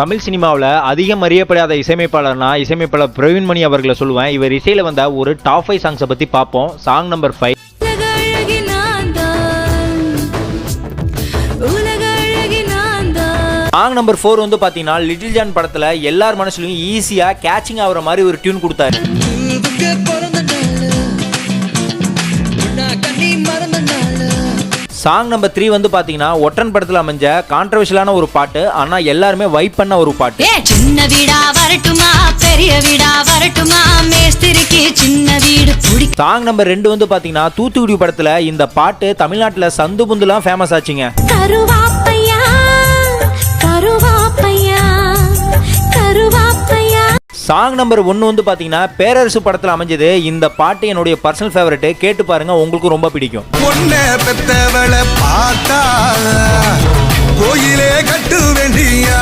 தமிழ் சினிமாவில் அதிகம் அறியப்படாத இசையமைப்பாளர்னா இசையமைப்பாளர் பிரவீன்மணி அவர்களை சொல்லுவேன். இவர் இசையில் வந்த ஒரு டாப் ஃபைவ் சாங்ஸை பற்றி பார்ப்போம். Song number five song number four வந்து பார்த்தீங்கன்னா லிட்டில் ஜான் படத்தில் எல்லார் மனசுலையும் ஈஸியாக கேட்சிங் ஆகிற மாதிரி ஒரு டியூன் கொடுத்தாரு. சாங் நம்பர் த்ரீ வந்து பார்த்தீங்கன்னா ஒற்றன் படத்தில் அமைஞ்ச கான்ட்ரவர்ஷியலான ஒரு பாட்டு. ஆனால் எல்லாருமே வைப் பண்ண ஒரு பாட்டு. சின்ன வீடா வரட்டுமா? பெரிய வீடா வரட்டுமா? மேஸ்திரிக்கு சின்ன வீடு பிடிக்கும் சாங் நம்பர் ரெண்டு வந்து பார்த்தீங்கன்னா தூத்துக்குடி படத்தில் இந்த பாட்டு தமிழ்நாட்டில் சந்து புந்துலாம் ஃபேமஸ் ஆச்சுங்க. கருவாப்பையா? கருவாப்பையா? கருவாப்பையா? சாங் நம்பர் ஒன்று வந்து பார்த்தீங்கன்னா பேரரசு படத்தில் அமைஞ்சது. இந்த பாட்டு என்னுடைய பர்சனல் ஃபேவரட் கேட்டு பாருங்க உங்களுக்கு ரொம்ப பிடிக்கும். பொண்ண பெத்தவளை பார்த்தா கோயிலே கட்டு வேண்டியா